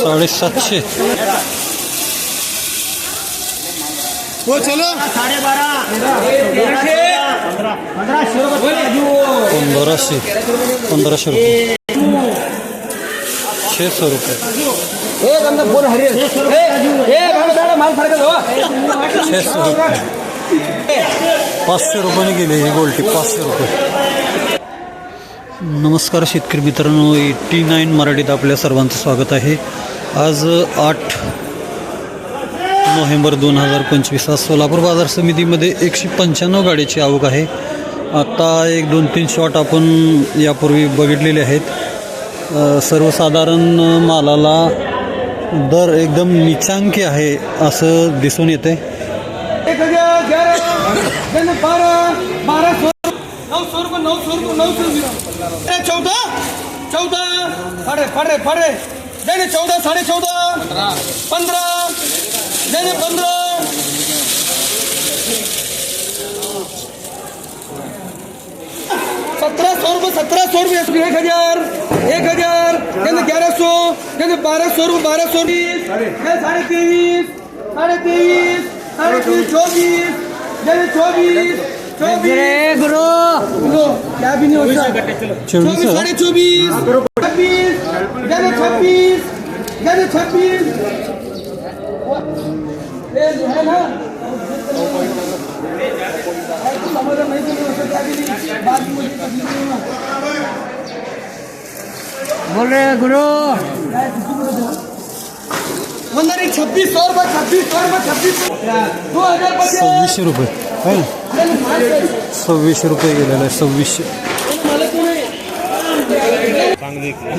साडेसातशे. हो चलो. पंधराशे. पंधराशे रुपये. छे सौ रुपये. छे सौ रुपये. पाचशे रुपयाने गेले ही गोल्टी पाचशे रुपये. नमस्कार शेतकरी मित्रांनो एटी नाईन मराठीत आपल्या सर्वांचं स्वागत आहे. आज आठ नोव्हेंबर दोन हजार पंचवीस आज सोलापूर बाजार समितीमध्ये एकशे पंच्याण्णव गाडीची आवक आहे. आत्ता एक दोन तीन शॉट आपण यापूर्वी बघितलेले आहेत. सर्वसाधारण मालाला दर एकदम निचांकी आहे असं दिसून येते ग्यारह बारह बारह सौ। नौ सौ रुपये नौ सौ रुपये नौ सौ रुपये चौदह चौदह। फड़े फड़े फड़े। देने चौदह, साढ़े चौदह। पंद्रह। देने पंद्रह। सत्रह सौ रुपये सत्रह सौ रुपये एक हज़ार एक हज़ार। कहते ग्यारह सौ कहते बारह सौ रुपये बारह सौ बीस साढ़े तेईस साढ़े तेईस। साढ़े तेईस चौबीस कहते चौबीस चौबीस लो, क्या भी नहीं होता चौबीस चौबीस है? साढ़े चौबीस छब्बीस कहते छब्बीस कहते छब्बीस ये जो है ना समाधान नहीं तो नहीं हो सकता अभी नहीं। बाद में मुझे तकलीफ नहीं होना। बोल रहे गुरु सव्वीसशे रुपये. आहे ना? सव्वीसशे रुपये गेलेलं आहे सव्वीसशे.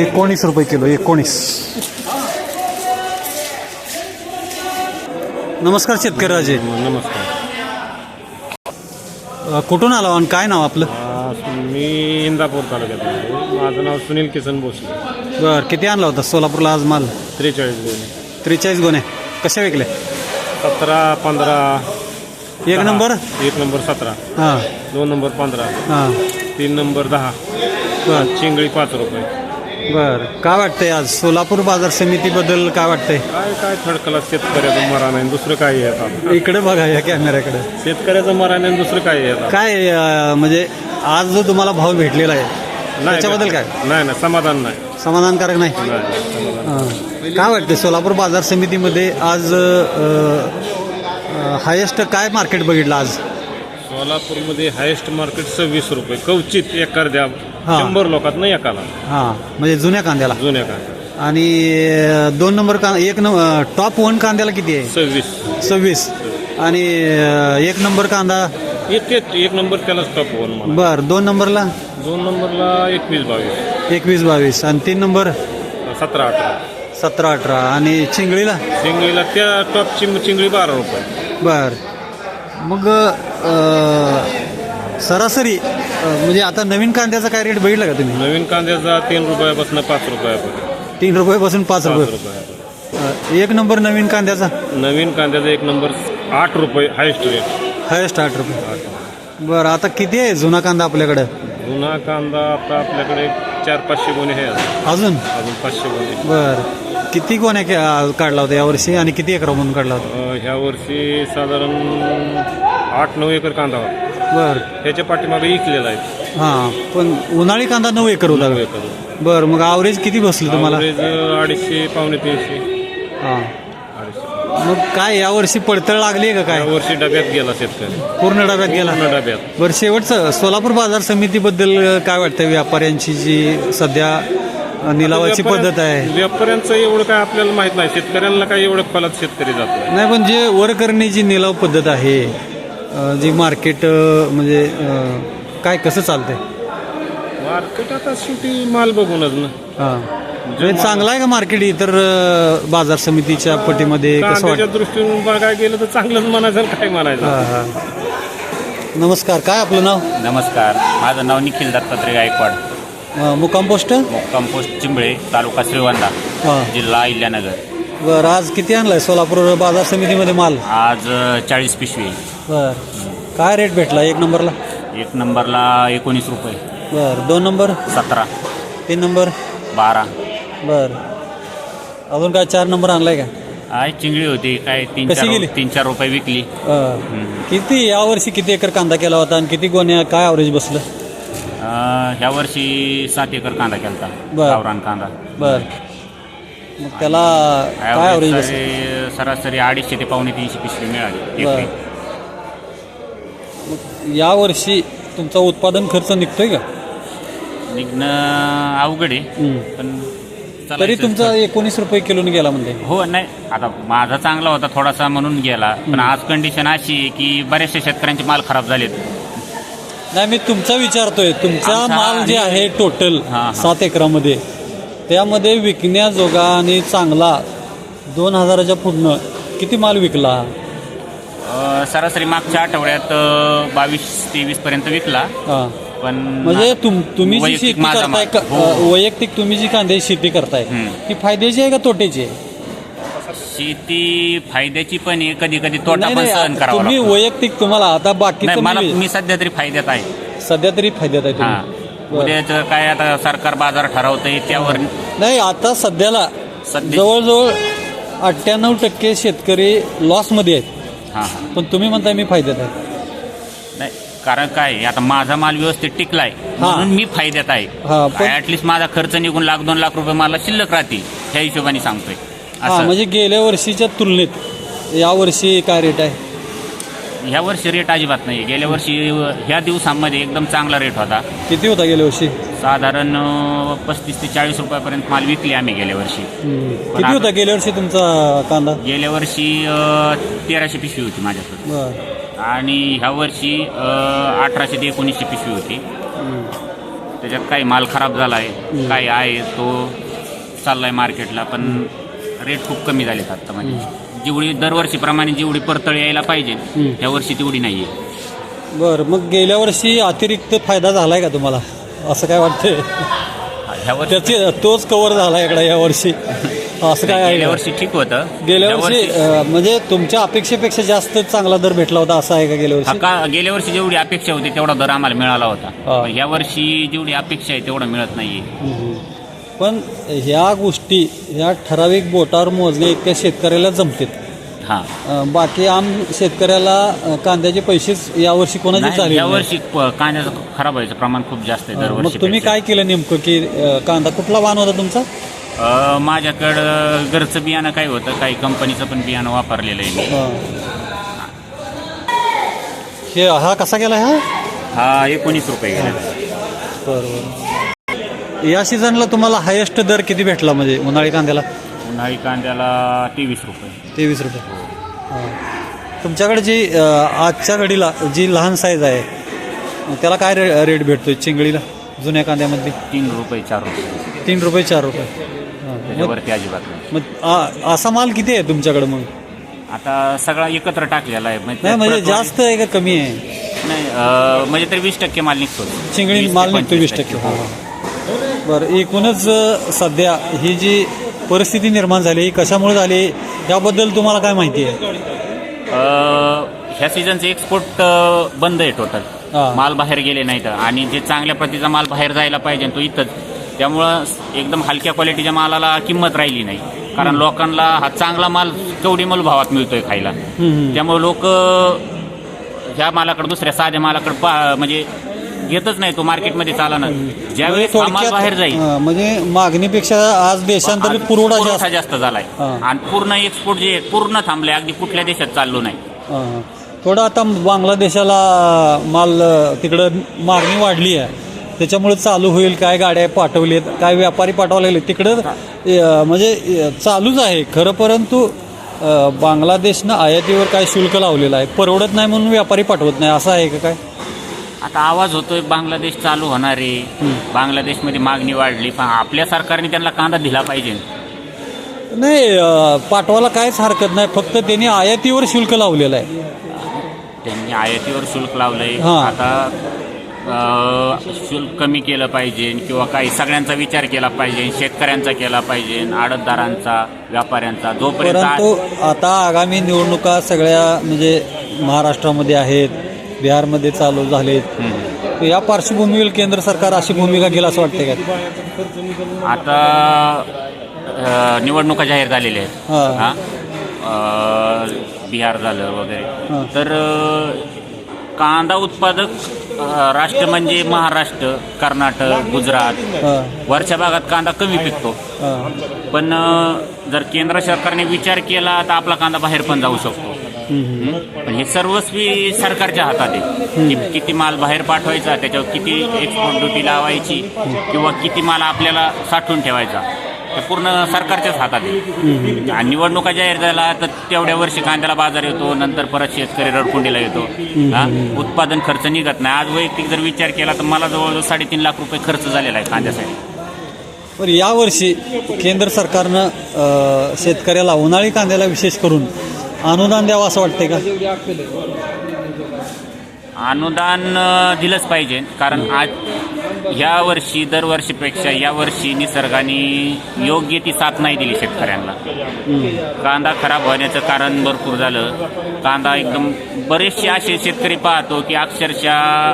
एकोणीस रुपये किलो एकोणीस. नमस्कार शेतकरी राजे. नमस्कार. कुठून आला आणि काय नाव आपलं? मी इंदापूर तालुक्यात आहे माझं नाव सुनील किसन भोसले. बर किती आणला होता? सोलापूरला आज माल? त्रेचाळीस त्रेचाळीस गोणे कशा विकले? सतरा पंधरा. एक दहा. नंबर? एक नंबर सतरा. हां. दोन नंबर पंधरा. हां. तीन नंबर दहा. बर. चिंगळी पाच रुपये. बर. काय वाटतंय आज? सोलापूर बाजार समितीबद्दल काय वाटतंय? काय काय थडकला शेतकऱ्याचं मरा नाही. दुसरं काय येतात इकडे बघा या कॅमेऱ्याकडे. शेतकऱ्याचं मरा नाही दुसरं काय येतात काय अ, म्हणजे आज जो तुम्हाला भाव भेटलेला आहे त्याच्याबद्दल काय? नाही नाही. समाधान नाही. समाधानकारक नाही? नाही, समाधान. हां. काय वाटते सोलापूर बाजार समितीमध्ये आज हायेस्ट काय मार्केट बघितलं आज? सोलापूरमध्ये हायेस्ट मार्केट सव्वीस रुपये. कवचित एकर द्या हा. शंभर लोकात नाही एकाला. हां म्हणजे जुन्या कांद्याला. जुन्या कांद्या आणि दोन नंबर कां एक नंबर टॉप वन कांद्याला किती आहे? सव्वीस. सव्वीस. आणि अ, एक नंबर कांदा? एक एक- एक नंबर त्याला स्टॉप होऊन मला बर दोन नंबरला? दोन नंबरला एकवीस बावीस. एकवीस बावीस. आणि तीन नंबर? सतरा अठरा. सतरा अठरा. आणि चिंगळीला? चिंगळीला त्या टॉपची चिंगळी बारा रुपये. बर. मग अ, सरासरी अ, म्हणजे आता नवीन कांद्याचा काय रेट बघितला का तुम्ही? नवीन कांद्याचा तीन रुपयापासून पाच रुपयापर्यंत. तीन रुपयापासून पाच पाच रुपये. रुपयापर्यंत. अ, एक नंबर नवीन कांद्याचा? नवीन कांद्याचा एक नंबर आठ रुपये हायस्ट रेट हायस्ट आठ रुपये. बरं आता किती आहे जुना कांदा आपल्याकडं? जुना कांदा आता आपल्याकडे चार पाचशे गुन्हे आहेत अजून? अजून पाचशे गुन्हे बर. किती कोण्या के- काढला होता यावर्षी आणि किती एकर म्हणून काढला होता? अं, ह्या वर्षी साधारण आठ नऊ एकर कांदा होता. बर. त्याच्या पाठीमागे इकलेला आहे. हां पण उन्हाळी कांदा नऊ एकर होता. नऊ एकर बर मग आवरेज किती बसलं तुम्हाला? Average अडीचशे पावणे तीनशे. हां. अडीचशे. मग काय यावर्षी पडतळ लागली आहे का काय? वर्षी डब्यात गेला शेतकरी. पूर्ण डब्यात गेला? पूर्ण डब्यात. बरं शेवटचं सोलापूर बाजार समितीबद्दल काय वाटतं व्यापाऱ्यांची जी सध्या निलावाची पद्धत आहे. व्यापाऱ्यांचं एवढं काय आपल्याला माहीत नाही. शेतकऱ्यांना काय एवढं फलात शेतकरी जात नाही. पण जे वर करण्याची निलाव पद्धत आहे अ, जी मार्केट म्हणजे अ, काय कसं चालतंय? मार्केट आता शेवटी माल बघूनच ना. हां. म्हणजे चांगलं आहे का मार्केट इतर अ, बाजार समितीच्या पटीमध्ये कसं कांद्याच्या वाटतं दृष्टीने बघायला गेलं तर चांगलंच म्हणायचं आणि काय म्हणायचं? हां हां. नमस्कार काय आपलं नाव? नमस्कार. माझं नाव निखिल दत्तात्रय गायकवाड. मुक्काम पोस्ट? मुक्काम पोस्ट चिंबळे तालुका श्रीवंदा हां. जिल्हा अहिल्यानगर. बरं आज किती आणलाय? सोलापूर बाजार समितीमध्ये माल? आज चाळीस पिशवी बर. काय रेट भेटला एक नंबरला? एक नंबरला एकोणीस रुपये. बरं दोन नंबर? सतरा. तीन नंबर? बारा. बरं. अजून काय चार नंबर आणलाय का? आहे चिंगळी होती. काय तीन कशी चार गेली? तीन चार रुपये विकली. अं, किती यावर्षी किती एकर कांदा केला होता आणि किती गोण्या काय ॲव्हरेज बसलं? ह्या वर्षी सात एकर कांदा केलता बर. गावरान कांदा बरं मग त्याला काय ॲव्हरेज Average बसलं सरासरी- सरासरी अडीचशे ते पावणे तीनशे पिशवी मिळाली बर. एकरी. यावर्षी तुमचा उत्पादन खर्च निघतोय का निघणं अवघड आहे हम्म. पण तरी. तुमचा एकोणीस रुपये किलोने गेला म्हणजे हो नाही आता माझा चांगला होता थोडासा म्हणून गेला पण आज कंडिशन अशी आहे की बऱ्याचशा शेतकऱ्यांचे माल खराब झालेत नाही मी तुमचा विचारतोय तुमचा आमचा माल जे आणि- आहे टोटल हां, हां. सात एकरामध्ये त्यामध्ये विकण्याजोगा आणि चांगला दोन हजाराच्या पुढनं किती माल विकला अं, सरासरी मागच्या आठवड्यात अं, बावीस तेवीस पर्यंत विकला हां पण म्हणजे तुम तुम्ही जी वैयक्तिक शेती माझा करताय माल. क- हो. अ, वैयक्तिक तुम्ही जी कांद्याची शेती करताय हम्म. ती फायद्याची आहे का तोट्याची आहे शेती फायद्याची पण आहे. कधी कधी तोटा पण सहन करावा तुम्ही लागतो. वैयक्तिक तुम्हाला आता नाही बाकीचं मला मी- सध्या तरी फायद्यात आहे. सध्या तरी फायद्यात आहे हा. तुम्ही बरं. काय आता सरकार बाजार ठरवतंय त्यावर नाही आता सध्याला सध्या जवळजवळ अठ्ठ्याण्णव टक्के शेतकरी लॉसमध्ये आहेत. हा हा. पण तुम्ही म्हणताय मी फायद्यात आहे. नाही कारण काय आहे, आता माझा माल व्यवस्थित टिकलाय म्हणून मी फायद्यात हा, आहे ऍटलिस्ट माझा खर्च निघून लाख दोन लाख रुपये मला शिल्लक राहतील ह्या हिशोबाने सांगतोय. हा असं. म्हणजे गेल्या वर्षीच्या तुलनेत या वर्षी काय रेट आहे? ह्या वर्षी रेट अजिबात नाही. गेल्या वर्षी अ, ह्या दिवसांमध्ये एकदम चांगला रेट होता. किती होता गेल्या वर्षी? साधारण पस्तीस ते चाळीस रुपयापर्यंत माल विकली आम्ही गेल्या वर्षी. किती आता- होता गेल्या वर्षी तुमचा कांदा? गेल्या वर्षी अ, तेराशे पिशवी होती माझ्याकडे. बर. आणि ह्या वर्षी अ, अठराशे ते एकोणीसशे पिशवी होती. त्याच्यात काही माल खराब झाला आहे काही आहे तो चाललाय मार्केटला पण रेट खूप कमी झालेत आता म्हणजे जेवढी दरवर्षीप्रमाणे जेवढी परतळ यायला पाहिजे ह्या वर्षी तेवढी नाही आहे बर मग गेल्या वर्षी अतिरिक्त फायदा झालाय का तुम्हाला? असं काय वाटतंय? ह्या वर्षी त्याची तोच कव्हर झाला इकडे या वर्षी. असं काय आहे गेल्या? वर्षी ठीक होतं. गेल्या वर्षी अ, म्हणजे तुमच्या अपेक्षेपेक्षा जास्त चांगला दर भेटला होता असं आहे का गेल्या हा वर्षी? का गेल्या वर्षी जेवढी अपेक्षा होती तेवढा दर आम्हाला मिळाला होता. हा. पण ह्या वर्षी जेवढी अपेक्षा आहे तेवढं मिळत नाहीये. हम्म. पण ह्या गोष्टी ह्या ठराविक बोटावर मोजणे इतक्या शेतकऱ्याला जमतात. हा. अ, बाकी आम शेतकऱ्याला कांद्याचे पैसेच यावर्षी कोणाचे नाही, झाले या नाही. वर्षी प- कांद्याचं खराब व्हायचं प्रमाण खूप जास्त आहे मग दरवर्षी तुम्ही काय केलं नेमकं की अ, कांदा कुठला वाहन होता तुमचा? माझ्याकडं घरचं बियाणं काय होतं काही कंपनीचं पण बियाणं वापरलेलं आहे मी. हा. हे हा कसा गेला हा? हा एकोणीस रुपये गेला. बरोबर. या सीझनला तुम्हाला हायेस्ट दर किती भेटला म्हणजे उन्हाळी कांद्याला? उन्हाळी कांद्याला तेवीस रुपये. तेवीस रुपये. हा. तुमच्याकडे जी अ, आजच्या घडीला जी लहान साईज आहे त्याला काय रे रेट भेटतोय चिंगळीला जुन्या कांद्यामधली? तीन रुपये चार रुपये. तीन रुपये चार रुपये. हा. त्याच्यावरती अजिबात नाही. मग आ- असा माल किती आहे तुमच्याकडे मग? आता सगळा एकत्र टाकलेला आहे. म्हणजे नाही म्हणजे जास्त आहे का कमी आहे? नाही अ, म्हणजे तरी वीस टक्के माल निघतो चिंगळी 20 ते माल निघतो 25 वीस टक्के. हा, हा. बरं एकूणच सध्या ही जी परिस्थिती निर्माण झाली ही कशामुळे झाली याबद्दल तुम्हाला काय माहिती आहे? ह्या सीझनचे एक्सपोर्ट बंद आहे टोटल. माल बाहेर गेले नाहीत. आणि जे चांगल्या प्रतीचा माल बाहेर जायला पाहिजे तो इथंच. त्यामुळं एकदम हलक्या क्वालिटीच्या मालाला किंमत राहिली नाही. कारण लोकांना हा चांगला माल कवडीमल भावात मिळतोय खायला. त्यामुळे लोक ह्या मालाकडे दुसऱ्या साध्या मालाकडे पा म्हणजे घेतच नाही तो मार्केटमध्ये चालणार. ज्यावेळेस हा माल बाहेर जाईल. हा, म्हणजे मागणीपेक्षा आज देशांतर्गत पुरवठा जास्त पुरवठा जास्त. झालाय. हा. आणि पूर्ण एक्सपोर्ट जे आहे, पूर्ण थांबले अगदी कुठल्या देशात चाललो नाही. हा. थोडं आता बांगलादेशाला माल अ, तिकडं मागणी वाढली आहे. त्याच्यामुळे चालू होईल काय गाड्या पाठवलेत काय व्यापारी पाठवायला लागले. तिकडं अ, म्हणजे अ, चालूच आहे. खरं परंतु अ, बांगलादेशनं आयातीवर काय शुल्क लावलेलं आहे? परवडत नाही म्हणून व्यापारी पाठवत नाही. असं आहे का काय? आता आवाज होतोय बांगलादेश चालू होणार. आहे बांगलादेशमध्ये मागणी वाढली. पण आपल्या सरकारने त्यांना कांदा दिला पाहिजे. नाही अ, पाठवायला काहीच हरकत नाही. फक्त त्यांनी आयातीवर शुल्क लावलेलं आहे. त्यांनी आयातीवर शुल्क लावलंय. हा. आता अं, शुल्क कमी केलं पाहिजे किंवा काही सगळ्यांचा विचार केला पाहिजे शेतकऱ्यांचा केला पाहिजे आडतदारांचा व्यापाऱ्यांचा. जोपर्यंत परंतु आता आगामी निवडणुका सगळ्या म्हणजे महाराष्ट्रामध्ये आहेत. बिहारमध्ये चालू झाले हम्म. या पार्श्वभूमीवर केंद्र सरकार अशी भूमिका घेईल असं वाटते का? आता निवडणुका जाहीर झालेल्या आहेत. बिहार झालं. वगैरे. तर कांदा उत्पादक राष्ट्र म्हणजे महाराष्ट्र कर्नाटक गुजरात. वरच्या भागात कांदा कमी पिकतो. पण जर केंद्र सरकारने विचार केला तर आपला कांदा बाहेर पण जाऊ शकतो? पण हे सर्वस्वी सरकारच्या हातात आहे. कि- किती माल बाहेर पाठवायचा त्याच्यावर किती एक्सपोर्ट ड्युटी लावायची किंवा किती माल आपल्याला साठवून ठेवायचा हे पूर्ण सरकारच्याच हातात आहे. आणि निवडणुका जाहीर झाला तर तेवढ्या वर्षी कांद्याला बाजार येतो नंतर परत शेतकरी रडकुंडीला येतो. हा? उत्पादन खर्च निघत नाही. आज वैयक्तिक जर विचार केला तर मला जवळजवळ साडेतीन लाख रुपये खर्च झालेला आहे कांद्यासाठी. पण यावर्षी केंद्र सरकारनं अ, शेतकऱ्याला उन्हाळी कांद्याला विशेष करून अनुदान द्यावं असं वाटते का? अनुदान दिलंच पाहिजे. कारण आज या वर्षी दरवर्षीपेक्षा या वर्षी निसर्गाने योग्य ती साथ नाही दिली शेतकऱ्यांना. कांदा खराब होण्याचं कारण भरपूर झालं. कांदा एकदम बरेचसे असे शेतकरी पाहतो की अक्षरशः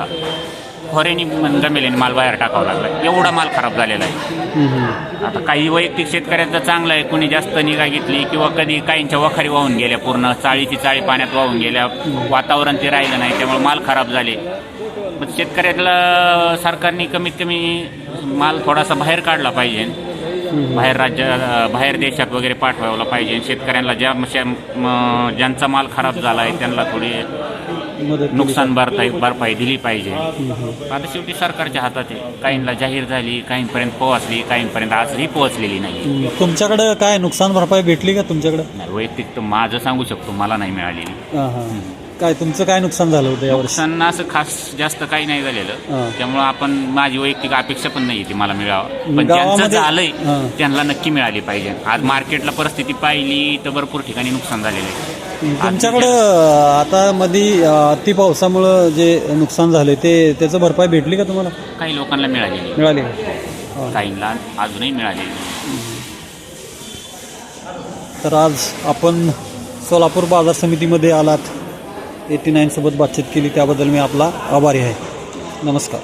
खोऱ्यानी जमेल्याने माल बाहेर टाकावा लागला. एवढा माल खराब झालेला आहे. आता काही वैयक्तिक शेतकऱ्यांचं चांगलं आहे. कोणी जास्त निगा घेतली किंवा कधी काहींच्या वखारी वाहून गेल्या पूर्ण चाळीची चाळी पाण्यात वाहून गेल्या वातावरण ते राहिलं नाही त्यामुळे माल खराब झाले. पण शेतकऱ्याला सरकारने कमीत कमी माल थोडासा बाहेर काढला पाहिजे. बाहेर राज्य बाहेर देशात वगैरे पाठवायला पाहिजे. शेतकऱ्यांना ज्या ज्यांचा माल खराब झाला आहे त्यांना थोडी नुकसान भरपाई भरपाई दिली पाहिजे. आता शेवटी सरकारच्या हातात आहे काहींना जाहीर झाली काहींपर्यंत पोहोचली काहींपर्यंत आजही पोहोचलेली नाही. तुमच्याकडं काय नुकसान भरपाई भेटली का तुमच्याकडं? नाही, वैयक्तिक तर माझं सांगू शकतो मला नाही मिळालेली. काय तुमचं काय नुकसान झालं होतं यावर्षी? नुकसान असं खास जास्त काही नाही हा. झालेलं त्यामुळं आपण माझी वैयक्तिक अपेक्षा पण नाही ती मला मिळावं. पण ज्यांचं गावामध्ये- झालंय हा. त्यांना नक्की मिळाली पाहिजे. आज मार्केटला परिस्थिती पाहिली तर भरपूर ठिकाणी नुकसान झालेलं आहे. तुमच्याकडं आता मध्ये अति पावसामुळं जे नुकसान झाले ते त्याचं भरपाई भेटली का तुम्हाला? काही लोकांना मिळालेली मिळाली. का काहींना अजूनही मिळालेली तर आज आपण सोलापूर बाजार समितीमध्ये आलात. एटी नाईनसोबत बातचीत केली त्याबद्दल मी आपला आभारी आहे. नमस्कार.